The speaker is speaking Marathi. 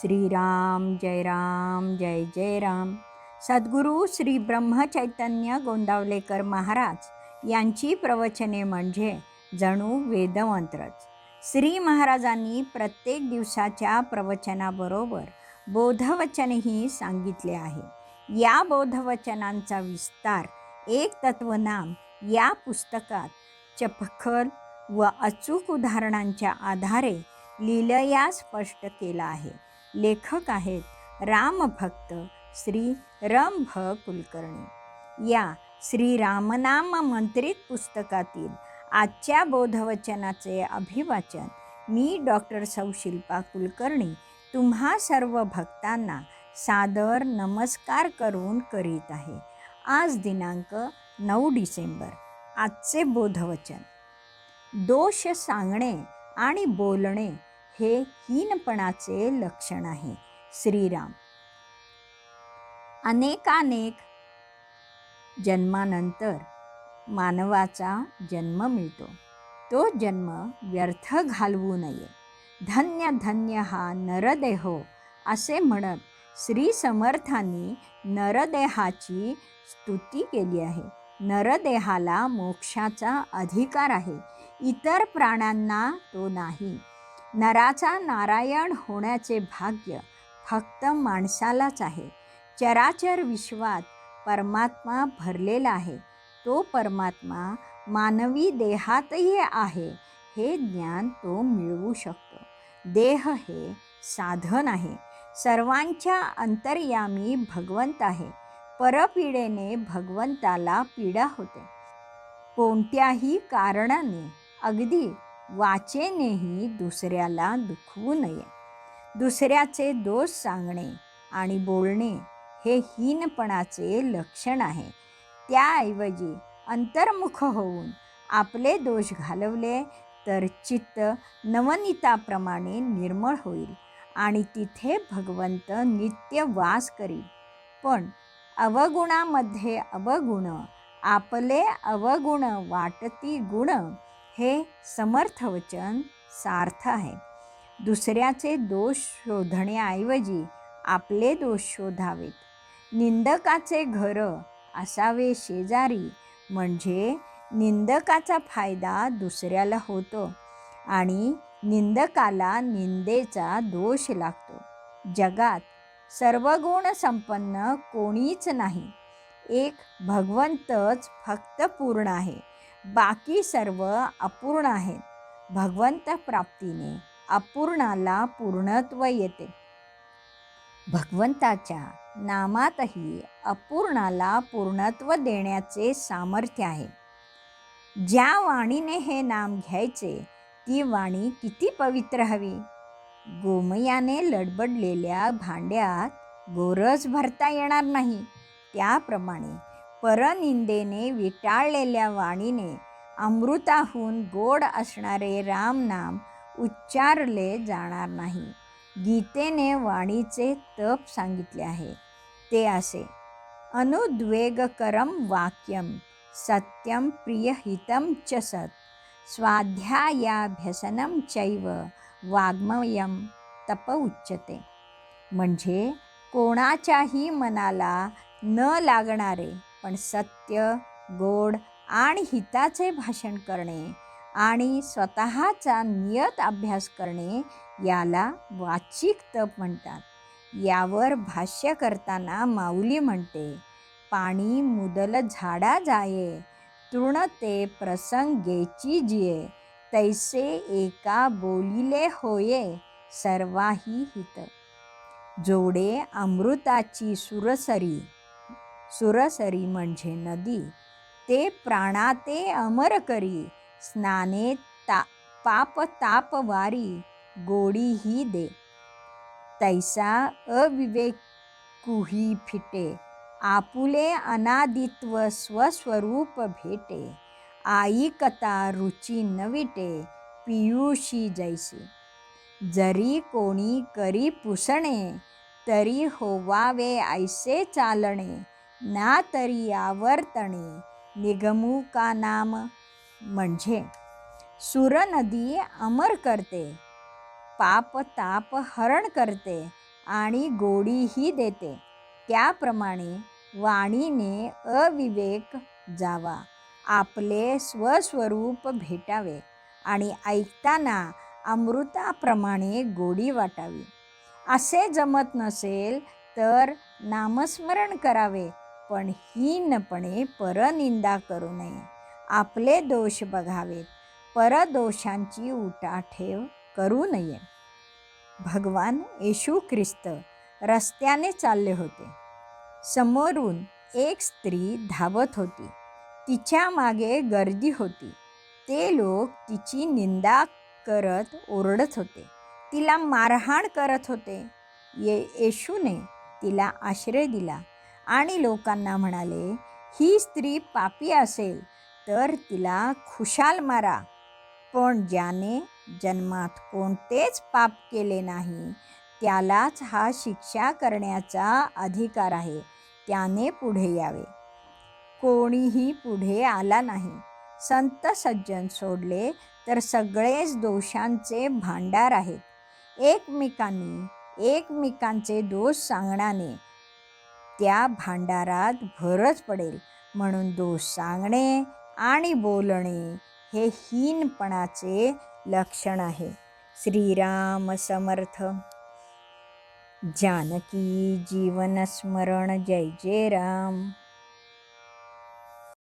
श्रीराम जय राम जय जय राम. सद्गुरू श्री ब्रह्मचैतन्य गोंदावलेकर महाराज यांची प्रवचने म्हणजे जणू वेदमंत्रच. श्री महाराजांनी प्रत्येक दिवसाच्या प्रवचनाबरोबर बोधवचनही सांगितले आहे. या बोधवचनांचा विस्तार एक तत्वनाम या पुस्तकात चपखल व अचूक उदाहरणांच्या आधारे लिलया स्पष्ट केला आहे. लेखक आहेत रामभक्त श्री रम भ कुलकर्णी या श्री रामनाम मंत्रित पुस्तकातील आजच्या बोधवचनाचे अभिवाचन मी डॉक्टर सौशिल्पा कुलकर्णी तुम्हा सर्व भक्तांना सादर नमस्कार करून करीत आहे. आज दिनांक नऊ डिसेंबर आजचे बोधवचन. दोष सांगणे आणि बोलणे हे हीनपणाचे लक्षण आहे. श्रीराम. अनेकानेक जन्मानंतर मानवाचा जन्म मिळतो. तो जन्म व्यर्थ घालवू नये. धन्य धन्य हा नरदेहो असे म्हणत श्री समर्थांनी नरदेहाची स्तुती केली आहे. नरदेहाला मोक्षाचा अधिकार आहे. इतर प्राण्यांना तो नाही. नराचा नारायण होण्याचे भाग्य फक्त माणसालाच आहे. चराचर विश्वात परमात्मा भरलेला आहे. तो परमात्मा मानवी देहातही आहे हे ज्ञान तो मिळवू शकतो. देह हे साधन आहे. सर्वांच्या अंतर्यामी भगवंत आहे. परपीडेने भगवंताला पीडा होते. कोणत्याही कारणाने अगदी वाचेनेही दुसऱ्याला दुखवू नये. दुसऱ्याचे दोष सांगणे आणि बोलणे हे हीनपणाचे लक्षण आहे. त्याऐवजी अंतर्मुख होऊन आपले दोष घालवले तर चित्त नवनीताप्रमाणे निर्मळ होईल आणि तिथे भगवंत नित्य वास करील. पण अवगुणामध्ये अवगुण आपले अवगुण वाटती गुण हे समर्थवचन सार्थ आहे. दुसऱ्याचे दोष शोधण्याऐवजी आपले दोष शोधावेत. निंदकाचे घर असावे शेजारी म्हणजे निंदकाचा फायदा दुसऱ्याला होतो आणि निंदकाला निंदेचा दोष लागतो. जगात सर्वगुण संपन्न कोणीच नाही. एक भगवंतच फक्त पूर्ण आहे. बाकी सर्व अपूर्ण आहेत. भगवंत प्राप्तीने अपूर्णाला पूर्णत्व येते. भगवंताच्या नामातही अपूर्णाला पूर्णत्व देण्याचे सामर्थ्य आहे. ज्या वाणीने हे नाम घ्यायचे ती वाणी किती पवित्र हवी? गोमयाने लडबडलेल्या भांड्यात गोरज भरता येणार नाही. त्याप्रमाणे परनिंदेने विटाळलेल्या वाणीने अमृताहून गोड असणारे रामनाम उच्चारले जाणार नाही. गीतेने वाणीचे तप सांगितले आहे. ते असे अनुद्वेगकरम वाक्यम सत्यम प्रियहितम च सत. स्वाध्यायाभ्यसनम चैव वाग्मयम तप उच्चते म्हणजे कोणाच्याही मनाला न लागणारे पण सत्य गोड आणि हिताचे भाषण करणे आणि स्वतःचा नियत अभ्यास करणे याला वाचिक तप म्हणतात. यावर भाष्य करताना माऊली म्हणते पाणी मुदल झाडा जाये तृण ते प्रसंगेची जिये तैसे एका बोलिले होये सर्वाही हित. जोडे अमृताची सुरसरी सुरसरी म्हणजे नदी. ते प्राणाते अमर करी. स्नाने ता पाप ताप वारी. गोडी ही दे. तैसा अविवेक कुही फिटे. आपुले अनादित्व स्वस्वरूप भेटे. आई कथा रुची नविटे. पियुषी जैसी. जरी कोणी करी पुसणे तरी होवावे ऐसे चालणे. ना तरी आवर्तणे निगमू का नाम. म्हणजे सुरनदी अमर करते पाप ताप हरण करते आणि गोडीही देते. त्याप्रमाणे वाणीने अविवेक जावा आपले स्वस्वरूप भेटावे आणि ऐकताना अमृताप्रमाणे गोडी वाटावी. असे जमत नसेल तर नामस्मरण करावे. पण हीनपणे परनिंदा करू नये. आपले दोष बघावेत. परदोषांची उटाठेव करू नये. भगवान येशू ख्रिस्त रस्त्याने चालले होते. समोरून एक स्त्री धावत होती. तिच्यामागे गर्दी होती. ते लोक तिची निंदा करत ओरडत होते. तिला मारहाण करत होते. ये येशूने तिला आश्रय दिला. आणि लोकांना म्हणाले ही स्त्री पापी असेल तर तिला खुशाल मारा. पण ज्याने जन्मात कोणतेच पाप केले नाही त्यालाच हा शिक्षा करण्याचा अधिकार आहे. त्याने पुढे यावे. कोणीही पुढे आला नाही. संत सज्जन सोडले तर सगळेच दोषांचे भांडार आहेत. एकमेकांनी एकमेकांचे दोष सांगण्याने त्या भांडारात भरच पडेल म्हणून दोष सांगणे आणि बोलणे हे हीनपणाचे लक्षण आहे. श्रीराम समर्थ. जानकी जीवनस्मरण जय जय राम.